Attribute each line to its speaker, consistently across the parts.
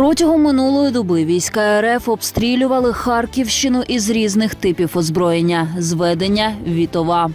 Speaker 1: Протягом минулої доби війська РФ обстрілювали Харківщину із різних типів озброєння, зведення Вітова.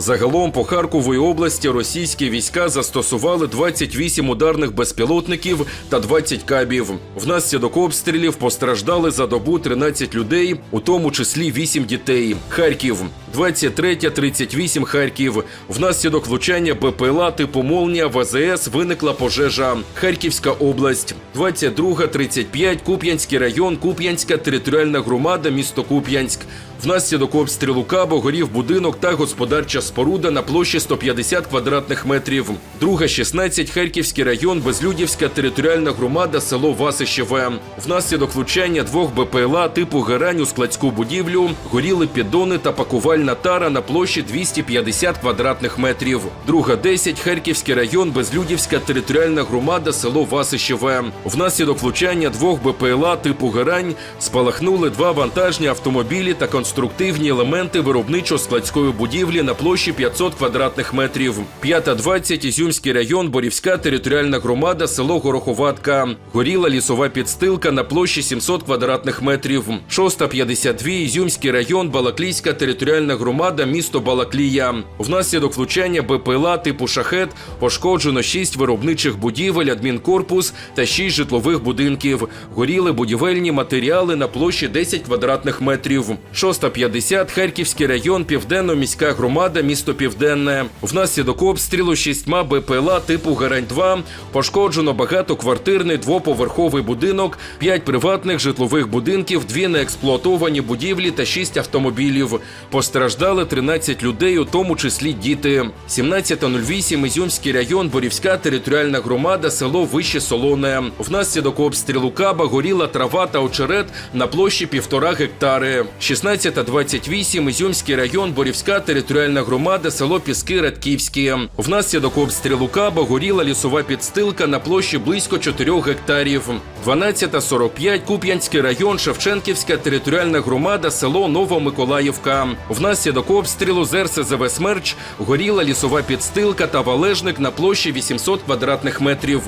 Speaker 2: Загалом по Харкової області російські війська застосували 28 ударних безпілотників та 20 кабів. Внаслідок обстрілів постраждали за добу 13 людей, у тому числі 8 дітей. Харків 23-38 Харків. Внаслідок влучання БПЛА типу Молнія в АЗС виникла пожежа. Харківська область 22-35 Куп'янський район, Куп'янська територіальна громада, місто Куп'янськ. Внаслідок обстрілу Кабо горів будинок та господарча споруда на площі 150 квадратних метрів. Друга 16 Харківський район, Безлюдівська територіальна громада, село Васищеве. Внаслідок влучання двох БПЛА типу герань у складську будівлю горіли піддони та пакувальна тара на площі 250 квадратних метрів. Друга 10 Харківський район, Безлюдівська територіальна громада, село Васищеве. Внаслідок влучання двох БПЛА типу герань спалахнули два вантажні автомобілі та конструктивні елементи виробничо-складської будівлі на площі 500 квадратних метрів. 5.20 Ізюмський район, Борівська територіальна громада, село Гороховатка. Горіла лісова підстилка на площі 700 квадратних метрів. 6.52 Ізюмський район, Балаклійська територіальна громада, місто Балаклія. Внаслідок влучання БПЛА типу шахет пошкоджено 6 виробничих будівель, адмінкорпус та 6 житлових будинків. Горіли будівельні матеріали на площі 10 квадратних метрів. 6 9050 Харківський район, Південно-міська громада, місто Південне. Внаслідок обстрілу шістьма БПЛА типу Гарань-2 пошкоджено багатоквартирний двоповерховий будинок, п'ять приватних житлових будинків, дві неексплуатовані будівлі та шість автомобілів. Постраждали 13 людей, у тому числі діти. 17.08 Ізюмський район, Борівська територіальна громада, село Вище Солоне. Внаслідок обстрілу Каба горіла трава та очерет на площі півтора гектари. 16 16.28 Ізюмський район, Борівська територіальна громада, село Піски Радківські. Внаслідок обстрілу Каба горіла лісова підстилка на площі близько 4 гектарів. 12.45 Куп'янський район, Шевченківська територіальна громада, село Новомиколаївка. Внаслідок обстрілу з РСЗВ «Смерч» горіла лісова підстилка та валежник на площі 800 квадратних метрів.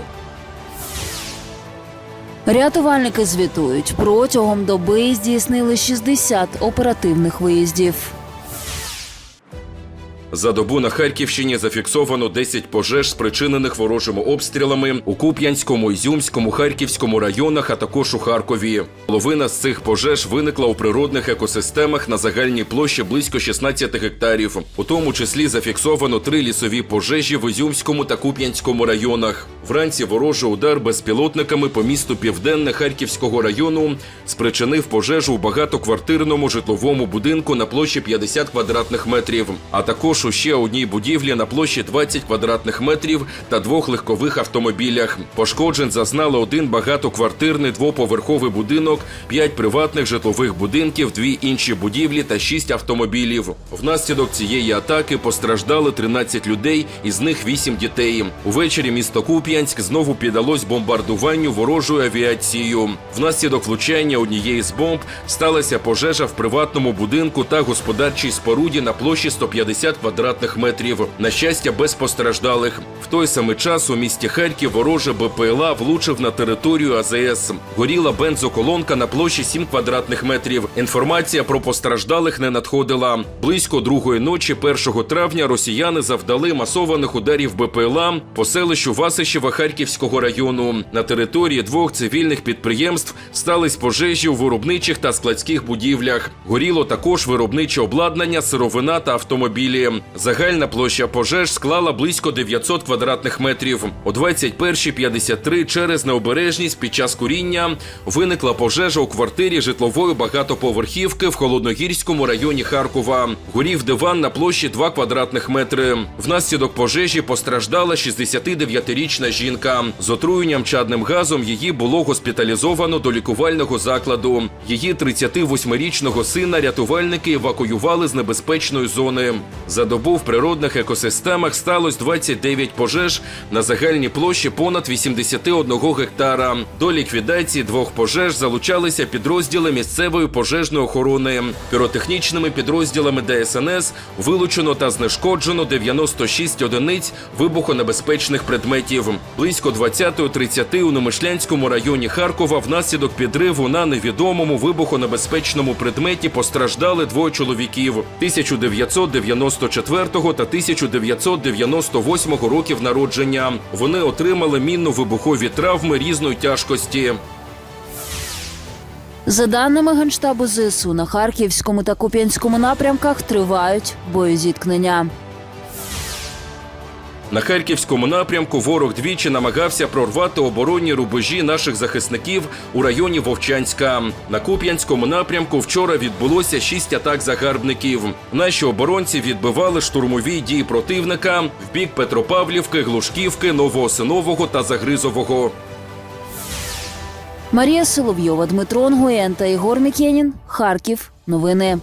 Speaker 1: Рятувальники звітують, протягом доби здійснили 60 оперативних виїздів.
Speaker 2: За добу на Харківщині зафіксовано 10 пожеж, спричинених ворожими обстрілами у Куп'янському, Ізюмському, Харківському районах, а також у Харкові. Половина з цих пожеж виникла у природних екосистемах на загальній площі близько 16 гектарів. У тому числі зафіксовано три лісові пожежі в Ізюмському та Куп'янському районах. Вранці ворожий удар безпілотниками по місту Південне Харківського району спричинив пожежу у багатоквартирному житловому будинку на площі 50 квадратних метрів, а також у ще одній будівлі на площі 20 квадратних метрів та двох легкових автомобілях. Пошкоджень зазнали один багатоквартирний двоповерховий будинок, п'ять приватних житлових будинків, дві інші будівлі та шість автомобілів. Внаслідок цієї атаки постраждали 13 людей, із них 8 дітей. Увечері місто Куп'янськ знову піддалось бомбардуванню ворожою авіацією. Внаслідок влучання однієї з бомб сталася пожежа в приватному будинку та господарчій споруді на площі 150 квадратних метрів. На щастя, без постраждалих. В той самий час у місті Харків вороже БПЛА влучив на територію АЗС. Горіла бензоколонка на площі 7 квадратних метрів. Інформація про постраждалих не надходила. Близько другої ночі, 1 травня, росіяни завдали масованих ударів БПЛА по селищу Васищева Харківського району. На території двох цивільних підприємств стались пожежі у виробничих та складських будівлях. Горіло також виробниче обладнання, сировина та автомобілі. Загальна площа пожеж склала близько 900 квадратних метрів. О 21.53 через необережність під час куріння виникла пожежа у квартирі житлової багатоповерхівки в Холодногірському районі Харкова. Горів диван на площі 2 квадратних метри. Внаслідок пожежі постраждала 69-річна жінка. З отруєнням чадним газом її було госпіталізовано до лікувального закладу. Її 38-річного сина рятувальники евакуювали з небезпечної зони. За добу в природних екосистемах сталося 29 пожеж на загальній площі понад 81 гектара. До ліквідації двох пожеж залучалися підрозділи місцевої пожежної охорони. Піротехнічними підрозділами ДСНС вилучено та знешкоджено 96 одиниць вибухонебезпечних предметів. Близько 20.30 у Немишлянському районі Харкова внаслідок підриву на невідомому вибухонебезпечному предметі постраждали двоє чоловіків 1994 та 1998 років народження. Вони отримали мінно-вибухові травми різної тяжкості.
Speaker 1: За даними Генштабу ЗСУ, на Харківському та Куп'янському напрямках тривають боєзіткнення.
Speaker 2: На харківському напрямку ворог двічі намагався прорвати оборонні рубежі наших захисників у районі Вовчанська. На Куп'янському напрямку вчора відбулося шість атак загарбників. Наші оборонці відбивали штурмові дії противника в бік Петропавлівки, Глушківки, Новоосинового та Загризового.
Speaker 1: Марія Соловйова, Дмитро Онгуєн та Ігор Мікєнін. Харків. Новини.